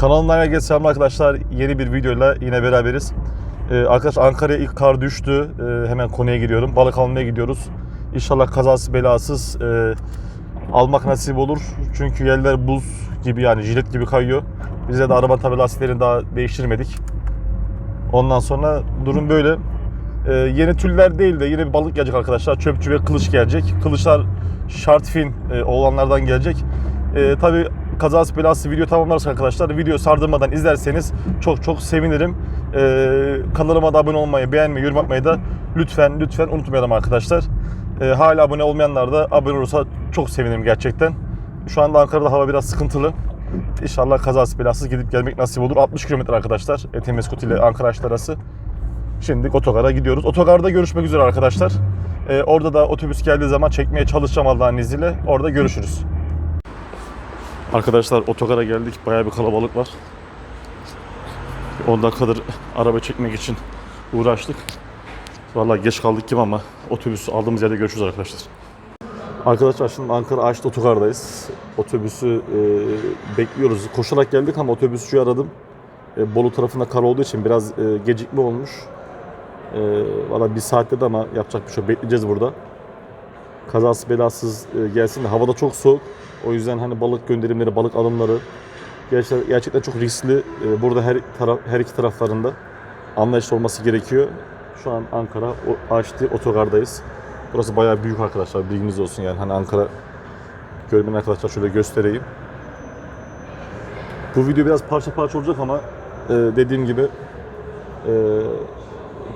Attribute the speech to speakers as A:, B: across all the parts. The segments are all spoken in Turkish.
A: Kanalımdan herkese selam arkadaşlar. Yeni bir videoyla yine beraberiz. Ee, arkadaşlar Ankara'ya ilk kar düştü. Ee, hemen konuya giriyorum. Balık almaya gidiyoruz. İnşallah kazası belasız e, almak nasip olur. Çünkü yerler buz gibi yani jilet gibi kayıyor. Bize de araba tabi lastiklerini daha değiştirmedik. Ondan sonra durum böyle. Ee, yeni türler değil de yine bir balık gelecek arkadaşlar. Çöpçü ve kılıç gelecek. Kılıçlar şart fin e, olanlardan gelecek. E, tabii kazası belası video tamamlarsa arkadaşlar video sardırmadan izlerseniz çok çok sevinirim. E, kanalıma da abone olmayı, beğenmeyi, yorum yapmayı da lütfen lütfen unutmayalım arkadaşlar. E, hala abone olmayanlar da abone olursa çok sevinirim gerçekten. Şu anda Ankara'da hava biraz sıkıntılı. İnşallah kazası belasız gidip gelmek nasip olur. 60 kilometre arkadaşlar. Etimeskut ile Ankara arası. Şimdi otogara gidiyoruz. Otogarda görüşmek üzere arkadaşlar. Ee, orada da otobüs geldiği zaman çekmeye çalışacağım Allah'ın izniyle. Orada görüşürüz. Arkadaşlar otogara geldik. Bayağı bir kalabalık var. 10 dakikadır araba çekmek için uğraştık. Vallahi geç kaldık gibi ama otobüsü aldığımız yerde görüşürüz arkadaşlar. Arkadaşlar şimdi Ankara Aşt otogardayız. Otobüsü e, bekliyoruz. Koşarak geldik ama otobüsçüyü aradım. E, Bolu tarafında kar olduğu için biraz e, gecikme olmuş. E, Valla bir saatte de ama yapacak bir şey. Bekleyeceğiz burada. Kazası belasız e, gelsin de havada çok soğuk. O yüzden hani balık gönderimleri, balık alımları gerçekten, gerçekten çok riskli. E, burada her taraf, her iki taraflarında anlayışlı olması gerekiyor. Şu an Ankara Aşti otogardayız. Burası bayağı büyük arkadaşlar bilginiz olsun yani hani Ankara görmeyen arkadaşlar şöyle göstereyim. Bu video biraz parça parça olacak ama e, dediğim gibi e,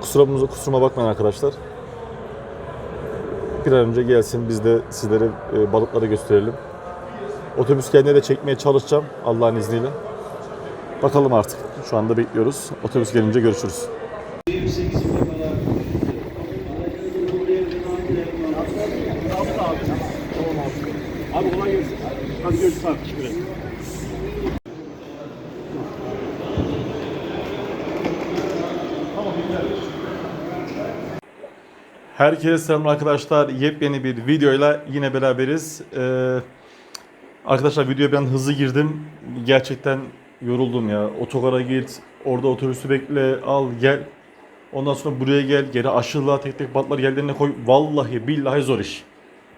A: kusurumuza kusuruma bakmayın arkadaşlar. Bir an önce gelsin biz de sizlere e, balıkları gösterelim. Otobüs kendine de çekmeye çalışacağım Allah'ın izniyle. Bakalım artık. Şu anda bekliyoruz. Otobüs gelince görüşürüz.
B: Abi kolay gelsin. Hadi görüşürüz abi.
A: Herkese selam arkadaşlar. Yepyeni bir videoyla yine beraberiz. Ee, arkadaşlar videoya ben hızlı girdim. Gerçekten yoruldum ya. Otogara git, orada otobüsü bekle, al gel. Ondan sonra buraya gel, geri aşıla tek tek batlar yerlerine koy. Vallahi billahi zor iş.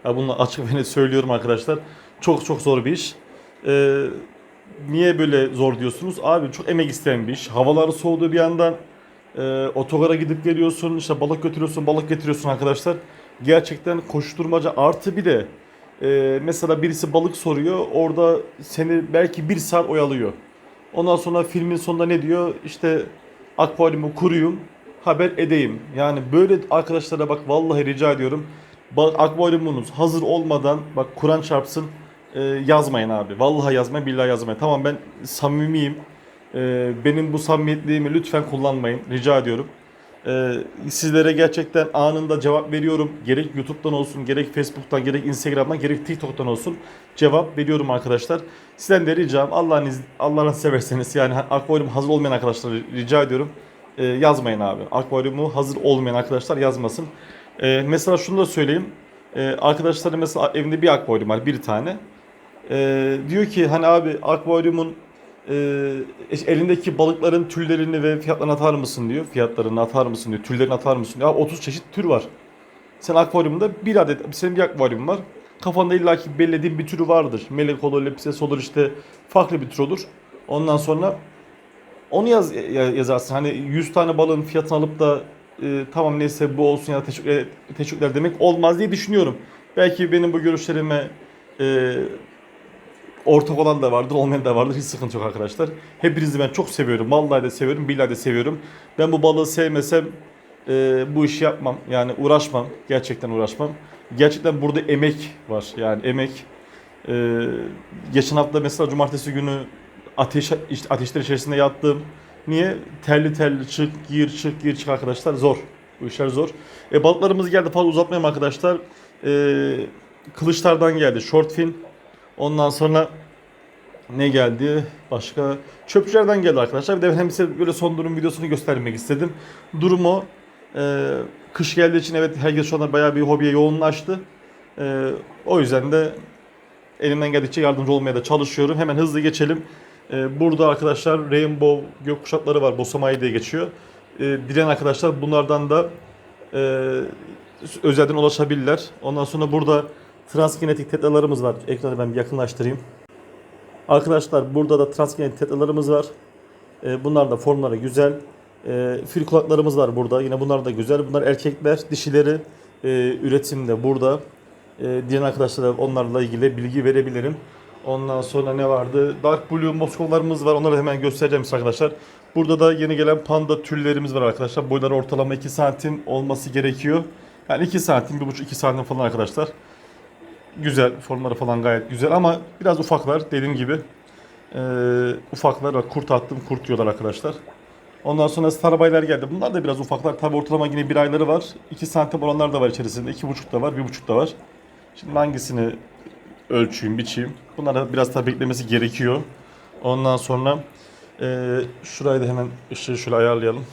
A: Ya bunu açık ve net söylüyorum arkadaşlar. Çok çok zor bir iş. Ee, niye böyle zor diyorsunuz? Abi çok emek isteyen bir iş. Havaları soğudu bir yandan. Ee, otogara gidip geliyorsun, işte balık götürüyorsun, balık getiriyorsun arkadaşlar. Gerçekten koşturmaca artı bir de e, mesela birisi balık soruyor, orada seni belki bir saat oyalıyor. Ondan sonra filmin sonunda ne diyor? İşte akvaryumu kuruyum, haber edeyim. Yani böyle arkadaşlara bak vallahi rica ediyorum. Akvaryumunuz hazır olmadan bak Kur'an çarpsın e, yazmayın abi. Vallahi yazmayın, billahi yazmayın. Tamam ben samimiyim. Ee, benim bu samimiyetliğimi lütfen kullanmayın. Rica ediyorum. Ee, sizlere gerçekten anında cevap veriyorum. Gerek YouTube'dan olsun, gerek Facebook'tan, gerek Instagram'dan, gerek TikTok'tan olsun cevap veriyorum arkadaşlar. Sizden de ricam Allah'ın Allah'ını severseniz yani akvaryum hazır olmayan arkadaşlar rica ediyorum. Ee, yazmayın abi. Akvaryumu hazır olmayan arkadaşlar yazmasın. Mesela şunu da söyleyeyim. Ee, arkadaşlarım mesela evinde bir akvaryum var, bir tane. Diyor ki hani abi akvaryumun e, elindeki balıkların türlerini ve fiyatlarını atar mısın diyor. Fiyatlarını atar mısın diyor. Türlerini atar mısın diyor. Abi 30 çeşit tür var. Sen akvaryumda bir adet, senin bir akvaryum var. Kafanda illaki belirlediğin bir türü vardır. Melek olur, lepses olur işte farklı bir tür olur. Ondan sonra onu yaz ya- yazarsın. Hani 100 tane balığın fiyatını alıp da e, tamam neyse bu olsun ya da teşekkür, teşekkürler demek olmaz diye düşünüyorum. Belki benim bu görüşlerime e, ortak olan da vardır, olmayan da vardır. Hiç sıkıntı yok arkadaşlar. Hepinizi ben çok seviyorum. Vallahi de seviyorum, billahi de seviyorum. Ben bu balığı sevmesem e, bu işi yapmam. Yani uğraşmam. Gerçekten uğraşmam. Gerçekten burada emek var. Yani emek. E, geçen hafta mesela cumartesi günü ateş ateşler içerisinde yattım. Niye? Terli terli çık, gir, çık, gir, çık arkadaşlar. Zor. Bu işler zor. E, balıklarımız geldi. Fazla uzatmayayım arkadaşlar. E, kılıçlardan geldi. Short fin. Ondan sonra ne geldi? Başka çöpçülerden geldi arkadaşlar. Bir de hem size böyle son durum videosunu göstermek istedim. Durumu Ee, kış geldiği için evet herkes şu anda bayağı bir hobiye yoğunlaştı. Ee, o yüzden de elimden geldikçe yardımcı olmaya da çalışıyorum. Hemen hızlı geçelim. Ee, burada arkadaşlar Rainbow gökkuşakları var. Bosamay diye geçiyor. Ee, dilen arkadaşlar bunlardan da e, özelden ulaşabilirler. Ondan sonra burada transkinetik tetralarımız var. Ekranı ben bir yakınlaştırayım. Arkadaşlar burada da transkinetik tetralarımız var. Ee, bunlar da formları güzel. Ee, fil kulaklarımız var burada. Yine bunlar da güzel. Bunlar erkekler. Dişileri e, üretimde burada. E, diyen arkadaşlara onlarla ilgili bilgi verebilirim. Ondan sonra ne vardı? Dark Blue Moskovlarımız var. Onları hemen göstereceğim size arkadaşlar. Burada da yeni gelen panda tüllerimiz var arkadaşlar. Boyları ortalama 2 santim olması gerekiyor. Yani 2 santim, 1,5-2 santim falan arkadaşlar. Güzel, formları falan gayet güzel ama biraz ufaklar dediğim gibi. E, ufaklar kurt attım, kurt diyorlar arkadaşlar. Ondan sonra Starbaylar geldi. Bunlar da biraz ufaklar. Tabi ortalama yine bir ayları var. 2 santim olanlar da var içerisinde. 2,5 da var, 1,5 da var. Şimdi hangisini ölçeyim, biçeyim. Bunlara biraz tabi beklemesi gerekiyor. Ondan sonra eee şurayı da hemen ışığı şöyle ayarlayalım.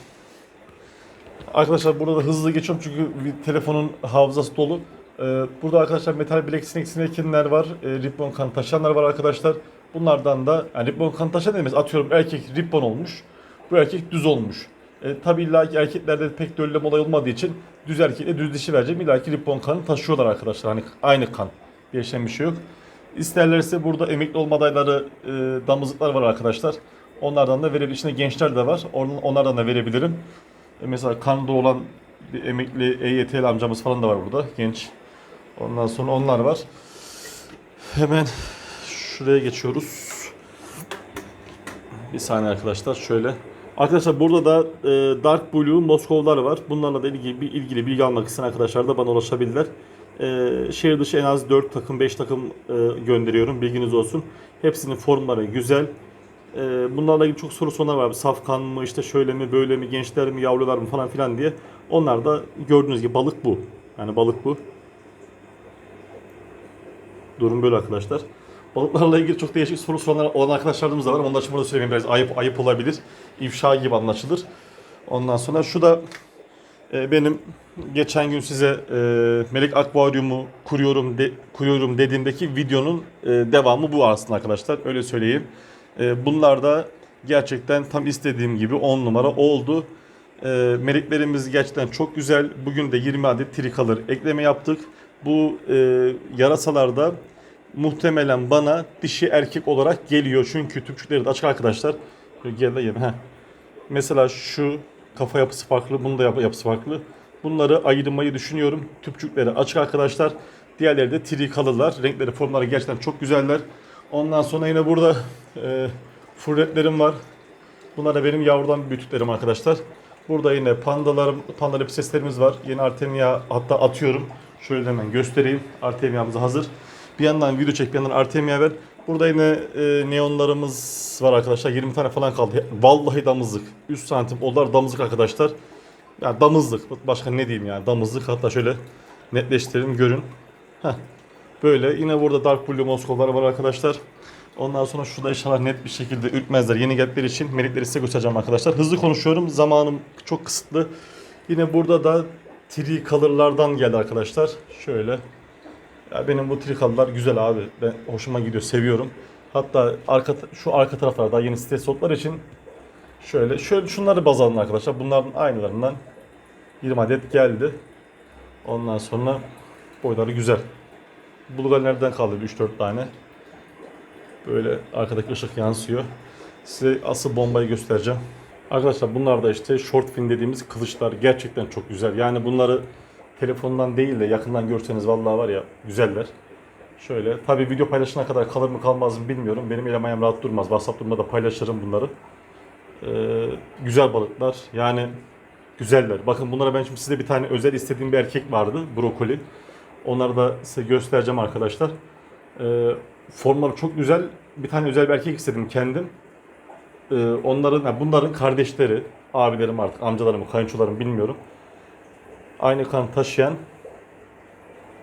A: Arkadaşlar burada da hızlı geçiyorum çünkü bir telefonun hafızası dolu. Eee, burada arkadaşlar metal bilek sinek sinekinler var. E, ribbon kan taşıyanlar var arkadaşlar. Bunlardan da yani ribbon kan taşıyan demez atıyorum erkek ribbon olmuş. Bu erkek düz olmuş. E, tabi illa ki erkeklerde pek de öyle olay olmadığı için düz erkekle düz dişi vereceğim. İlla ki ribbon kanı taşıyorlar arkadaşlar. Hani aynı kan. Değişen bir şey yok. İsterlerse burada emekli olma adayları e, damızlıklar var arkadaşlar. Onlardan da verebilirim. İçinde gençler de var. On- Onlardan da verebilirim. E, mesela kanında olan bir emekli EYT'li amcamız falan da var burada. Genç. Ondan sonra onlar var. Hemen şuraya geçiyoruz. Bir saniye arkadaşlar şöyle. Arkadaşlar burada da e, Dark Blue Moskovlar var. Bunlarla da ilgili, bir- ilgili bilgi almak isteyen arkadaşlar da bana ulaşabilirler. E, şehir dışı en az 4 takım 5 takım e, gönderiyorum bilginiz olsun. Hepsinin formları güzel. E, bunlarla ilgili çok soru sorular var. Safkan mı işte şöyle mi böyle mi gençler mi yavrular mı falan filan diye. Onlar da gördüğünüz gibi balık bu. Yani balık bu. Durum böyle arkadaşlar. Balıklarla ilgili çok değişik soru soranlar olan arkadaşlarımız da var. Onlar için burada söylemeyeyim biraz ayıp ayıp olabilir. İfşa gibi anlaşılır. Ondan sonra şu da e, benim geçen gün size e, Melek Akvaryumu kuruyorum de, kuruyorum dediğimdeki videonun e, devamı bu aslında arkadaşlar. Öyle söyleyeyim. E, bunlar da gerçekten tam istediğim gibi 10 numara oldu. E, meleklerimiz gerçekten çok güzel. Bugün de 20 adet trikalır ekleme yaptık. Bu e, yarasalarda muhtemelen bana dişi erkek olarak geliyor. Çünkü tüpçükleri de açık arkadaşlar. Gel de yeme. Heh. Mesela şu kafa yapısı farklı, bunun da yap- yapısı farklı. Bunları ayırmayı düşünüyorum. Tüpçükleri açık arkadaşlar. Diğerleri de trikalılar. Renkleri, formları gerçekten çok güzeller. Ondan sonra yine burada e, furretlerim var. Bunlar da benim yavrudan büyüttüklerim arkadaşlar. Burada yine pandalarım, panda lepseslerimiz var. Yeni Artemia hatta atıyorum. Şöyle hemen göstereyim. Artemia'mız hazır. Bir yandan video çek, bir yandan Artemia ver. Burada yine e, neonlarımız var arkadaşlar. 20 tane falan kaldı. Vallahi damızlık. 3 santim onlar damızlık arkadaşlar. Ya damızlık. Başka ne diyeyim yani damızlık. Hatta şöyle netleştirelim görün. Heh. Böyle yine burada Dark Blue Moskovlar var arkadaşlar. Ondan sonra şurada inşallah net bir şekilde ürkmezler. Yeni geldikleri için melekleri size göstereceğim arkadaşlar. Hızlı konuşuyorum. Zamanım çok kısıtlı. Yine burada da tricolor'lardan geldi arkadaşlar. Şöyle. Ya benim bu tricolor'lar güzel abi. Ben hoşuma gidiyor. Seviyorum. Hatta arka şu arka taraflarda yeni site slotlar için şöyle şöyle şunları baz alın arkadaşlar. Bunların aynılarından 20 adet geldi. Ondan sonra boyları güzel. Bulgar nereden kaldı? 3-4 tane. Böyle arkadaki ışık yansıyor. Size asıl bombayı göstereceğim. Arkadaşlar bunlar da işte short film dediğimiz kılıçlar gerçekten çok güzel. Yani bunları telefondan değil de yakından görseniz vallahi var ya güzeller. Şöyle tabi video paylaşana kadar kalır mı kalmaz mı bilmiyorum. Benim elim ayağım rahat durmaz. WhatsApp durumda da paylaşırım bunları. Ee, güzel balıklar. Yani güzeller. Bakın bunlara ben şimdi size bir tane özel istediğim bir erkek vardı. Brokoli. Onları da size göstereceğim arkadaşlar. Ee, formları çok güzel. Bir tane özel bir erkek istedim kendim. Ee, onların, yani bunların kardeşleri, abilerim artık, amcalarım, kayınçolarım bilmiyorum. Aynı kan taşıyan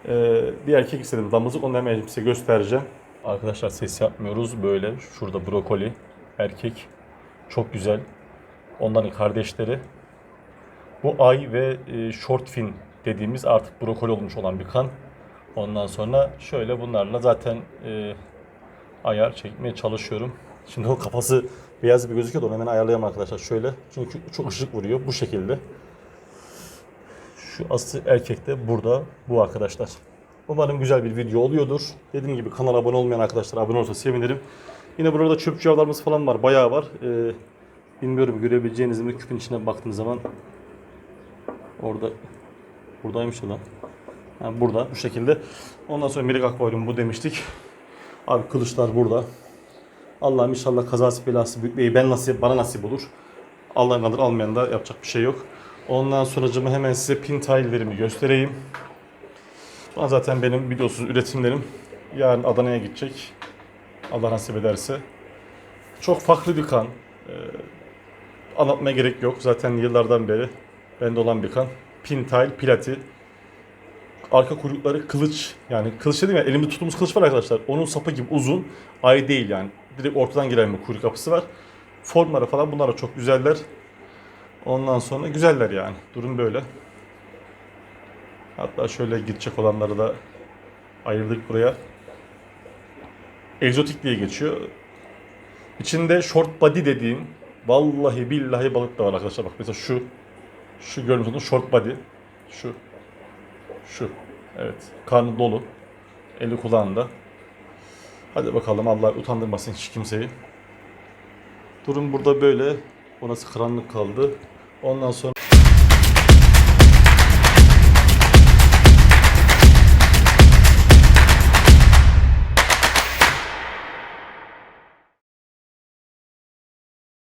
A: ee, bir erkek istedim damızlık. Onu hemen size göstereceğim. Arkadaşlar ses yapmıyoruz. Böyle şurada brokoli erkek. Çok güzel. Onların kardeşleri. Bu ay ve e, short fin dediğimiz artık brokoli olmuş olan bir kan. Ondan sonra şöyle bunlarla zaten e, ayar çekmeye çalışıyorum. Şimdi o kafası beyaz bir gözüküyor da onu hemen ayarlayalım arkadaşlar. Şöyle çünkü çok ışık vuruyor bu şekilde. Şu aslı erkek de burada bu arkadaşlar. Umarım güzel bir video oluyordur. Dediğim gibi kanala abone olmayan arkadaşlar abone olursa sevinirim. Yine burada çöpçü avlarımız falan var. Bayağı var. Ee, bilmiyorum görebileceğiniz mi küpün içine baktığınız zaman orada buradaymış lan. Ha, burada bu şekilde. Ondan sonra minik akvaryum bu demiştik. Abi kılıçlar burada. Allah'ım inşallah kazası belası büyütmeyi ben nasip bana nasip olur. Allah'ın kadar almayan da yapacak bir şey yok. Ondan sonra hemen size pin tile'lerimi göstereyim. Bunlar zaten benim videosuz üretimlerim. Yarın Adana'ya gidecek. Allah nasip ederse. Çok farklı bir kan. Ee, anlatmaya gerek yok. Zaten yıllardan beri bende olan bir kan. Pin tile, plati. Arka kuyrukları kılıç. Yani kılıç dedim ya elimde tuttuğumuz kılıç var arkadaşlar. Onun sapı gibi uzun. Ay değil yani. Direkt ortadan gelen bir kuyruk yapısı var. Formları falan bunlar da çok güzeller. Ondan sonra güzeller yani. Durum böyle. Hatta şöyle gidecek olanları da ayırdık buraya. Egzotik diye geçiyor. İçinde short body dediğim vallahi billahi balık da var arkadaşlar. Bak mesela şu şu görmüş short body. Şu şu. Evet. Karnı dolu. Eli kulağında. Hadi bakalım Allah utandırmasın hiç kimseyi. Durum burada böyle. Orası karanlık kaldı. Ondan sonra